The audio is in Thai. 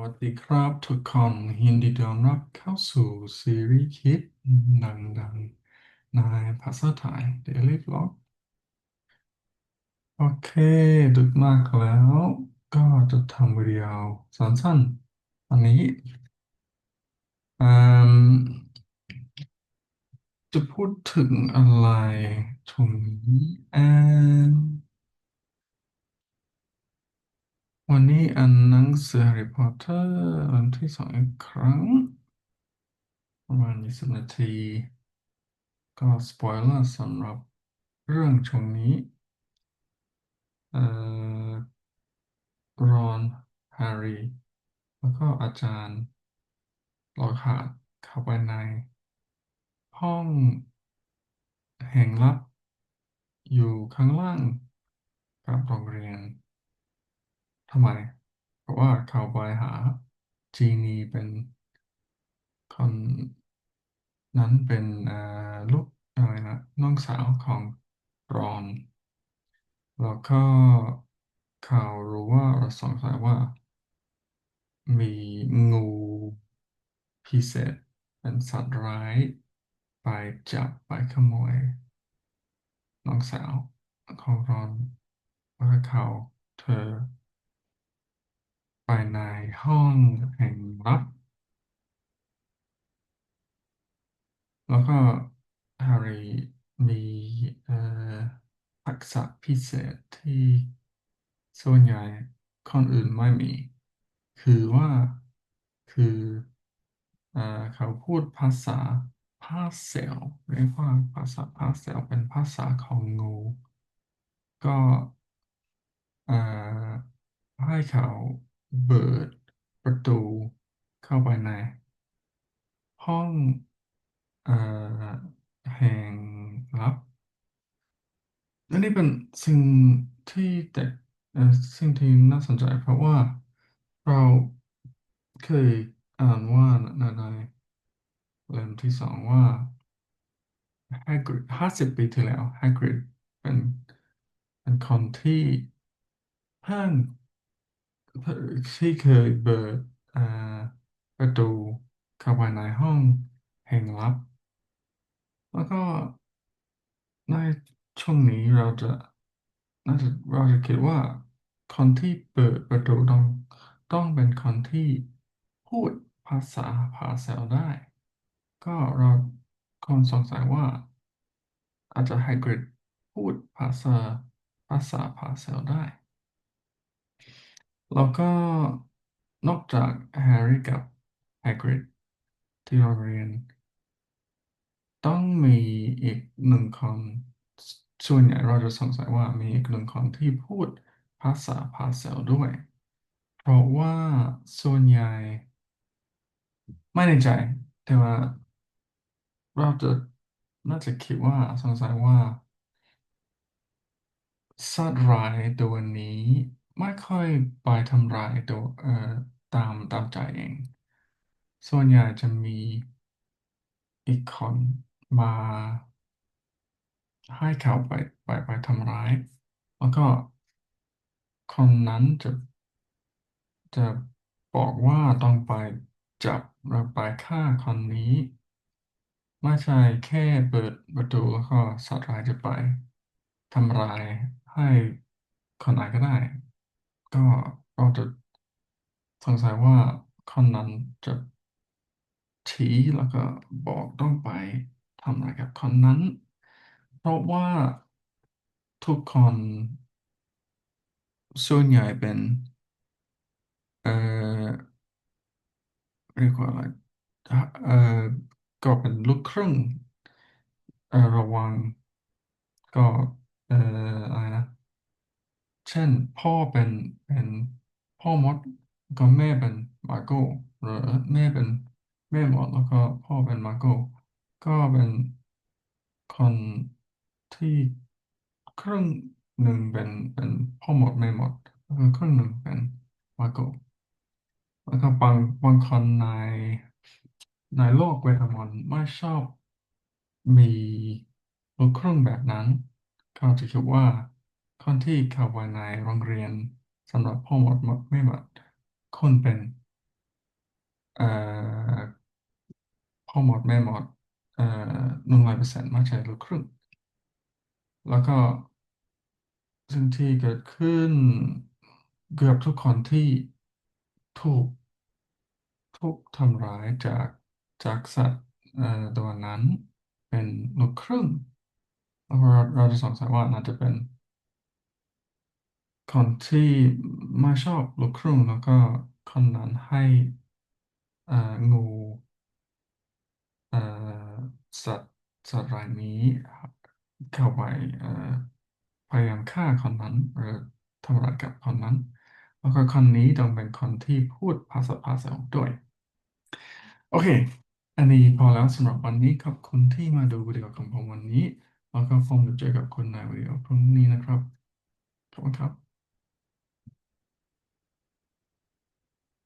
วัสดีครับ ทุกคนยินดีต้อนรับเข้าสู่ซีรีส์คิดดังๆในภาษาไทย Daily Vlog โอเค ดึกมากแล้วก็จะทำวิดีโอสั้นๆวันนี้จะพูดถึงอะไรตรงนี้อ วันนี้อ่านหนังสือ Harry Potter เล่มที่สองอีกครั้ง ประมาณ20นาที ก็สปอยเลอร์สำหรับเรื่องช่วงนี้เอ่อรอนแฮร์รี่แล้วก็อาจารย์ลอคาร์ดเข้าไปใน ห้องแห่งลับ อยู่ข้างล่างกับโรงเรียน ทำไม เพราะว่าเขาไปหาจีนีเป็นคนนั้นเป็นลูกอะไรนะน้องสาวของรอน แล้วก็เขารู้ว่าสงสัยว่า มีงูพิเศษเป็นสัตว์ร้าย ไปจับไปขโมย น้องสาวของรอนแล้วเขาเธอ ไปในห้องแห่งลับแล้วก็แฮร์รี่มีทักษะพิเศษที่ส่วนใหญ่คนอื่นไม่มี คือว่าคือเขาพูดภาษาพาเซลเรียกว่าภาษาพาเซลเป็นภาษาของงู ก็ให้เขา เปิดประตูเข้าไปใน ห้องแห่งลับและนี่เป็นสิ่งที่แต่สิ่งที่น่าสนใจเพราะว่าเราเคยอ่านว่าในในเล่มที่สองว่าแฮกริดห้าสิบปีที่แล้วแฮกริดเป็นเป็นคนที่เพิ่ง ที่เคยเปิดประตูเข้าไปในห้องแห่งลับ แล้วก็ในช่วงนี้เราจะน่าจะเราจะคิดว่าคนที่เปิดประตูต้องต้องเป็นคนที่พูดภาษาพาเซลได้ ก็เราคนสงสัยว่า อาจจะไฮกริดพูดภาษาภาษาพาเซลได้ แล้วก็นอกจากแฮร์รี่กับไฮกริดที่เราเรียน ต้องมีอีกหนึ่งคนส่วนใหญ่เราจะสงสัยว่ามีอีกหนึ่งคนที่พูดภาษาพาเซลด้วย เพราะว่าส่วนใหญ่ไม่ในใจ แต่ว่าเราจะน่าจะคิดว่าสงสัยว่าสัตว์ร้ายตัวนี้ ไม่ค่อยไปทำร้ายตัวเอ่อตามตามใจเอง ส่วนใหญ่จะมีอีกคนมาให้เขาไปไปไปทำร้าย แล้วก็คนนั้นจะจะบอกว่าต้องไปจับหรือไปฆ่าคนนี้ ไม่ใช่แค่เปิดประตูแล้วก็สัตว์ร้ายจะไปทำร้ายให้คนไหนก็ได้ ก็เราจะสงสัยว่าคนนั้นจะชี้แล้วก็บอกต้องไปทำอะไรกับคนนั้น เพราะว่าทุกคนส่วนใหญ่เป็น เอ่อเรียกว่าอะไรเอ่อก็เป็นลูกครึ่งเอ่อระวังก็เอ่ออะไรนะ เช่น พ่อเป็นเป็นพ่อมดก็แม่เป็นมาโก้หรือแม่เป็นแม่มดแล้วก็พ่อเป็นมาโก้ก็เป็นคนที่ครึ่งหนึ่งเป็นเป็นพ่อมดแม่มดแล้วก็ครึ่งหนึ่งเป็นมาโก้แล้วก็บางบางคนในในโลกเวทมนต์ไม่ชอบมีลูกครึ่งแบบนั้นเขาจะคิดว่า คนที่เข้าไปในโรงเรียนสำหรับพ่อหมดไม่หมดคนเป็นเอ่อพ่อมดแม่หมดเอ่อหนึ่งร้อยเปอร์เซ็นต์มาใช้ลูกครึ่งแล้วก็สิ่งที่เกิดขึ้นเกือบทุกคนที่ถูกถูกทำร้ายจากจากสัตว์เอ่อตัวนั้นเป็นลูกครึ่งแล้วก็เราจะสงสัยว่าน่าจะเป็น คนที่ไม่ชอบลูกครึ่งแล้วก็คนนั้นให้เอ่องูเอ่อสัตว์สัตว์รายนี้เข้าไปเอ่อพยายามฆ่าคนนั้นหรือทำร้ายกับคนนั้น แล้วก็คนนี้ต้องเป็นคนที่พูดภาษาภาษาด้วย โอเค อันนี้พอแล้วสำหรับวันนี้ขอบคุณที่มาดูวิดีโอของผมวันนี้ แล้วก็คงจะเจอกับคุณในวิดีโอพรุ่งนี้นะครับขอบคุณครับ